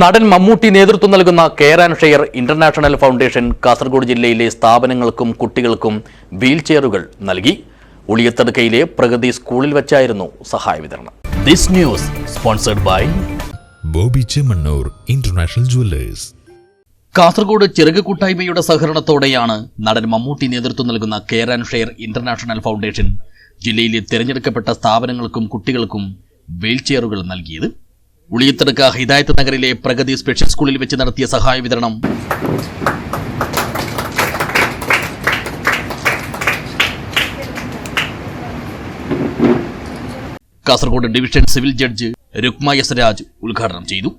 നടൻ മമ്മൂട്ടി നേതൃത്വം നൽകുന്ന care and share international foundation Kasaragod ജില്ലയിലെ സ്ഥാപനങ്ങൾക്കും കുട്ടികൾക്കും വീൽ ചെയറുകൾ നൽകി. ഉളിയത്തടുക്കയിലെ പ്രഗതി സ്കൂളിൽ വെച്ചായിരുന്നു സഹായ വിതരണം. This news sponsored by Bobby Chemmanur international jewellers. Kasaragod ചെറുക കൂട്ടായ്മയുടെ സഹകരണത്തോടെയാണ് നടൻ മമ്മൂട്ടി നേതൃത്വം നൽകുന്ന care and share international foundation ജില്ലയിലെ തിരഞ്ഞെടുക്കപ്പെട്ട സ്ഥാപനങ്ങൾക്കും കുട്ടികൾക്കും വീൽ ചെയറുകൾ നൽകിയത്. ഉളിയത്തടുക്ക ഹിദായത്ത് നഗറിലെ പ്രഗതി സ്പെഷ്യൽ സ്കൂളിൽ വെച്ച് നടത്തിയ സഹായ വിതരണം. Kasaragod division civil judge Rukma S Raj ഉദ്ഘാടനം ചെയ്തു.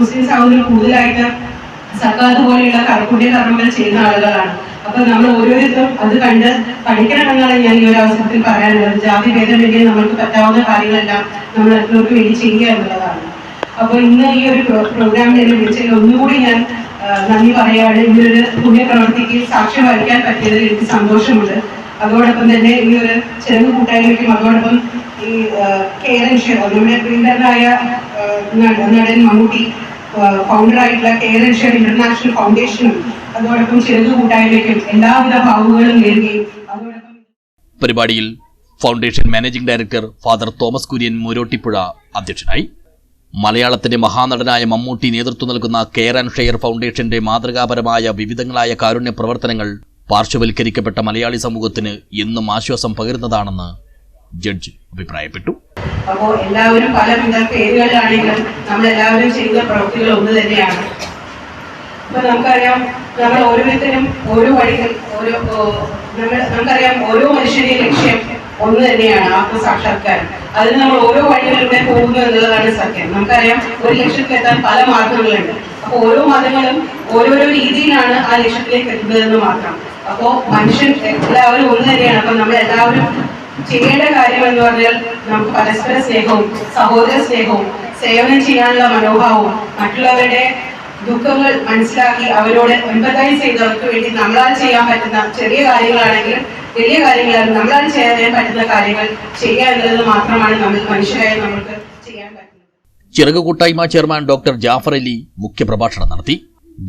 മുസ്ലിം സഹോദരർ കൂടുതലായിട്ട് സർക്കാർ പോലെയുള്ള കടക്കുടിയ കർമ്മങ്ങൾ ചെയ്യുന്ന ആളുകളാണ്. അപ്പൊ നമ്മൾ ഓരോരുത്തരും അത് കണ്ട് പഠിക്കണമെന്നാണ് ഞാൻ ഈ ഒരു അവസരത്തിൽ പറയാനുള്ളത്. ജാതി ഭേദമെങ്കിൽ നമ്മൾക്ക് പറ്റാവുന്ന കാര്യങ്ങളെല്ലാം നമ്മൾ മറ്റുള്ളവർക്ക് വേണ്ടി ചെയ്യുക എന്നുള്ളതാണ്. അപ്പൊ ഇന്ന് ഈ ഒരു പ്രോ- പ്രോഗ്രാമിൽ എന്നെ വിളിച്ചതിൽ ഒന്നുകൂടി ഞാൻ നന്ദി പറയാണ് ഒരു പുണ്യപ്രവർത്തിക്ക് സാക്ഷ്യം വഹിക്കാൻ പറ്റിയതിൽ എനിക്ക് സന്തോഷമുണ്ട്. അതോടൊപ്പം തന്നെ ഈ ഒരു ചെറുത് കൂട്ടായ്മയ്ക്കും അതോടൊപ്പം ഈ കെയർ ഷെറോ നമ്മുടെ പ്രിന്ററായ നടൻ മമ്മൂട്ടി ഫൗണ്ടർ ആയിട്ടുള്ള കെയർ ഇൻഷുർ ഇന്റർനാഷണൽ ഫൗണ്ടേഷനും അതോടൊപ്പം ചെറുത് കൂട്ടായ്മയ്ക്കും എല്ലാവിധ ഭാവുകളും നേരുകയും അതോടൊപ്പം പരിപാടിയിൽ foundation managing director father Thomas Kurian Murottipuzha അധ്യക്ഷനായി. മലയാളത്തിന്റെ മഹാനടനായ മമ്മൂട്ടി നേതൃത്വം നൽകുന്ന കെയർ ആൻഡ് ഷെയർ ഫൗണ്ടേഷന്റെ മാതൃകാപരമായ വിവിധങ്ങളായ കാരുണ്യ പ്രവർത്തനങ്ങൾ പാർശ്വവൽക്കരിക്കപ്പെട്ട മലയാളി സമൂഹത്തിന് എന്നും ആശ്വാസം പകരുന്നതാണെന്ന് ജഡ്ജ് അഭിപ്രായപ്പെട്ടു. അപ്പോ എല്ലാവരും പലവിധ പേരുകളിലാണെങ്കിലും നമ്മൾ എല്ലാവരും ചെയ്യുന്ന പ്രവൃത്തികൾ ഒന്ന് തന്നെയാണ്. അപ്പൊ നമുക്കറിയാം നമ്മൾ ഓരോരുത്തരും ഓരോ വഴികൾ ഓരോ നമ്മൾ നമുക്കറിയാം ഓരോ മനുഷ്യന്റെ ലക്ഷ്യം ഒന്ന് തന്നെയാണ് ആത്മസാക്ഷാത്കാരം അതിന് നമ്മൾ ഓരോ വഴികളിലൂടെ പോകുന്നു എന്നുള്ളതാണ് സത്യം. നമുക്കറിയാം ഒരു ലക്ഷ്യത്തിലെത്താൻ പല മാർഗങ്ങളുണ്ട്. അപ്പൊ ഓരോ മതങ്ങളും ഓരോരോ രീതിയിലാണ് ആ ലക്ഷ്യത്തിലേക്ക് എത്തുന്നതെന്ന് മാത്രം. അപ്പോ മനുഷ്യൻ എല്ലാവരും ഒന്ന് തന്നെയാണ്. അപ്പൊ നമ്മൾ എല്ലാവരും ചെയ്യേണ്ട കാര്യം എന്ന് പറഞ്ഞാൽ നമുക്ക് പരസ്പര സ്നേഹവും സഹോദര സ്നേഹവും സേവനം ചെയ്യാനുള്ള മനോഭാവവും മറ്റുള്ളവരുടെ ദുഃഖങ്ങൾ മനസ്സിലാക്കി അവരോട് എമ്പത്തൈസ് ചെയ്തവർക്ക് വേണ്ടി നമ്മളാൽ ചെയ്യാൻ പറ്റുന്ന ചെറിയ കാര്യങ്ങളാണെങ്കിലും വലിയ കാര്യങ്ങളാണ് നമ്മളാൽ ചെയ്യാൻ പറ്റുന്ന കാര്യങ്ങൾ ചെയ്യുക എന്നുള്ളത് മാത്രമാണ് നമ്മൾ മനുഷ്യരായ നമ്മൾക്ക് ചെയ്യാൻ പറ്റുന്നത്. ചിറക് കൂട്ടായ്മ ചെയർമാൻ ഡോക്ടർ ജാഫർ അലി മുഖ്യപ്രഭാഷണം നടത്തി.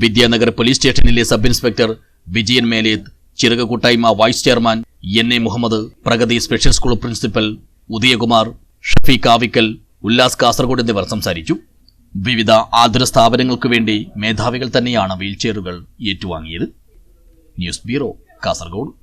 വിദ്യാനഗർ പോലീസ് സ്റ്റേഷനിലെ സബ് ഇൻസ്പെക്ടർ വിജയൻ മേലേത്ത് ചിറക് കൂട്ടായ്മ vice chairman N A Muhammad Pragathi special school principal Udayakumar Shafeeq Avikkal Ullas Kasaragod എന്നിവർ സംസാരിച്ചു. വിവിധ ആതുര സ്ഥാപനങ്ങൾക്കു വേണ്ടി മേധാവികൾ തന്നെയാണ് വീൽചെയറുകൾ ഏറ്റുവാങ്ങിയത്. News bureau Kasaragod.